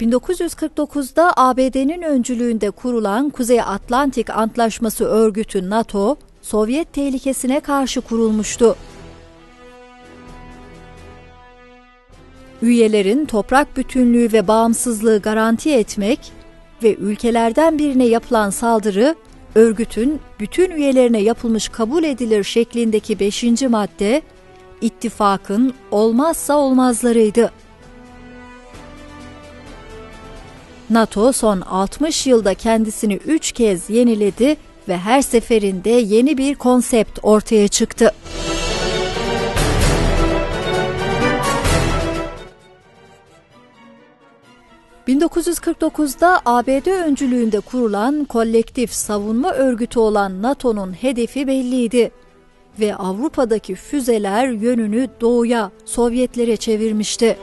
1949'da ABD'nin öncülüğünde kurulan Kuzey Atlantik Antlaşması örgütü NATO, Sovyet tehlikesine karşı kurulmuştu. Üyelerin toprak bütünlüğü ve bağımsızlığı garanti etmek ve ülkelerden birine yapılan saldırı, örgütün bütün üyelerine yapılmış kabul edilir şeklindeki 5. madde, ittifakın olmazsa olmazlarıydı. NATO son 60 yılda kendisini 3 kez yeniledi ve her seferinde yeni bir konsept ortaya çıktı. ...1949'da ABD öncülüğünde kurulan kolektif savunma örgütü olan NATO'nun hedefi belliydi ve Avrupa'daki füzeler yönünü doğuya, Sovyetlere çevirmişti.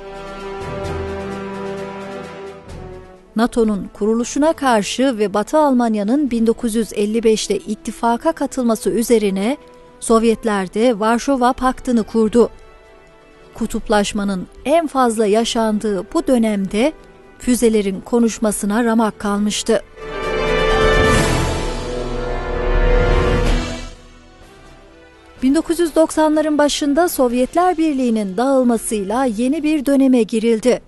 NATO'nun kuruluşuna karşı ve Batı Almanya'nın 1955'te ittifaka katılması üzerine Sovyetler de Varşova Paktı'nı kurdu. Kutuplaşmanın en fazla yaşandığı bu dönemde füzelerin konuşmasına ramak kalmıştı. ...1990'ların başında Sovyetler Birliği'nin dağılmasıyla yeni bir döneme girildi.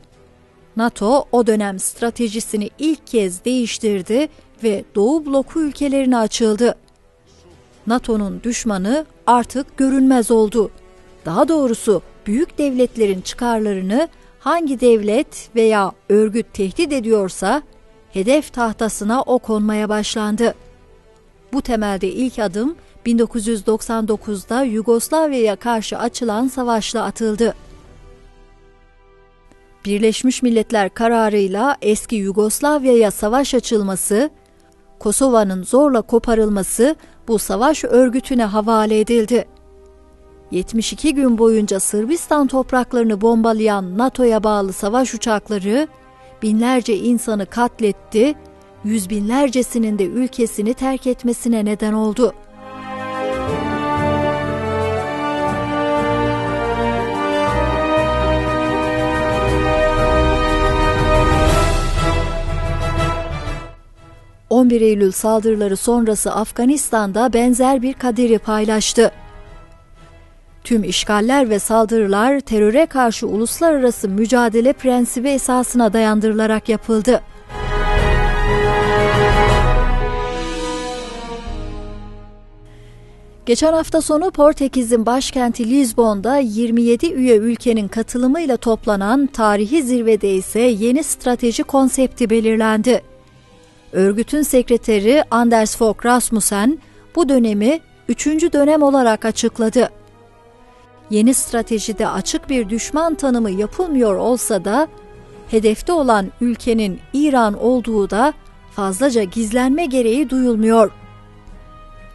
NATO o dönem stratejisini ilk kez değiştirdi ve Doğu bloku ülkelerine açıldı. NATO'nun düşmanı artık görünmez oldu. Daha doğrusu büyük devletlerin çıkarlarını hangi devlet veya örgüt tehdit ediyorsa hedef tahtasına o konmaya başlandı. Bu temelde ilk adım 1999'da Yugoslavya'ya karşı açılan savaşla atıldı. Birleşmiş Milletler kararıyla eski Yugoslavya'ya savaş açılması, Kosova'nın zorla koparılması bu savaş örgütüne havale edildi. 72 gün boyunca Sırbistan topraklarını bombalayan NATO'ya bağlı savaş uçakları binlerce insanı katletti, yüz binlercesinin de ülkesini terk etmesine neden oldu. 11 Eylül saldırıları sonrası Afganistan'da benzer bir kaderi paylaştı. Tüm işgaller ve saldırılar teröre karşı uluslararası mücadele prensibi esasına dayandırılarak yapıldı. Geçen hafta sonu Portekiz'in başkenti Lizbon'da 27 üye ülkenin katılımıyla toplanan tarihi zirvede ise yeni strateji konsepti belirlendi. Örgütün sekreteri Anders Fogh Rasmussen bu dönemi üçüncü dönem olarak açıkladı. Yeni stratejide açık bir düşman tanımı yapılmıyor olsa da hedefte olan ülkenin İran olduğu da fazlaca gizlenme gereği duyulmuyor.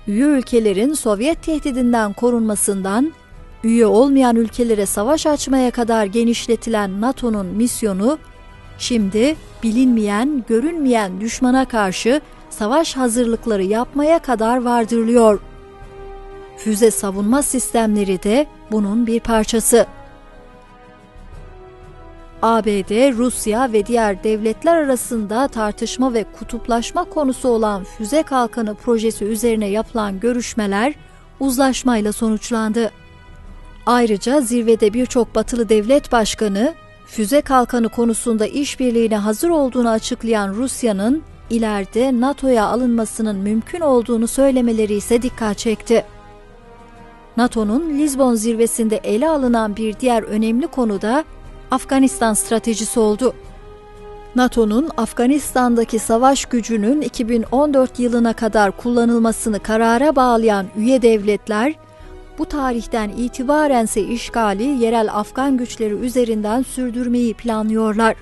Üye ülkelerin Sovyet tehdidinden korunmasından üye olmayan ülkelere savaş açmaya kadar genişletilen NATO'nun misyonu Şimdi bilinmeyen, görünmeyen düşmana karşı savaş hazırlıkları yapmaya kadar vardırılıyor. Füze savunma sistemleri de bunun bir parçası. ABD, Rusya ve diğer devletler arasında tartışma ve kutuplaşma konusu olan füze kalkanı projesi üzerine yapılan görüşmeler uzlaşmayla sonuçlandı. Ayrıca zirvede birçok batılı devlet başkanı füze kalkanı konusunda işbirliğine hazır olduğunu açıklayan Rusya'nın ileride NATO'ya alınmasının mümkün olduğunu söylemeleri ise dikkat çekti. NATO'nun Lizbon zirvesinde ele alınan bir diğer önemli konu da Afganistan stratejisi oldu. NATO'nun Afganistan'daki savaş gücünün 2014 yılına kadar kullanılmasını karara bağlayan üye devletler bu tarihten itibaren ise işgali yerel Afgan güçleri üzerinden sürdürmeyi planlıyorlar.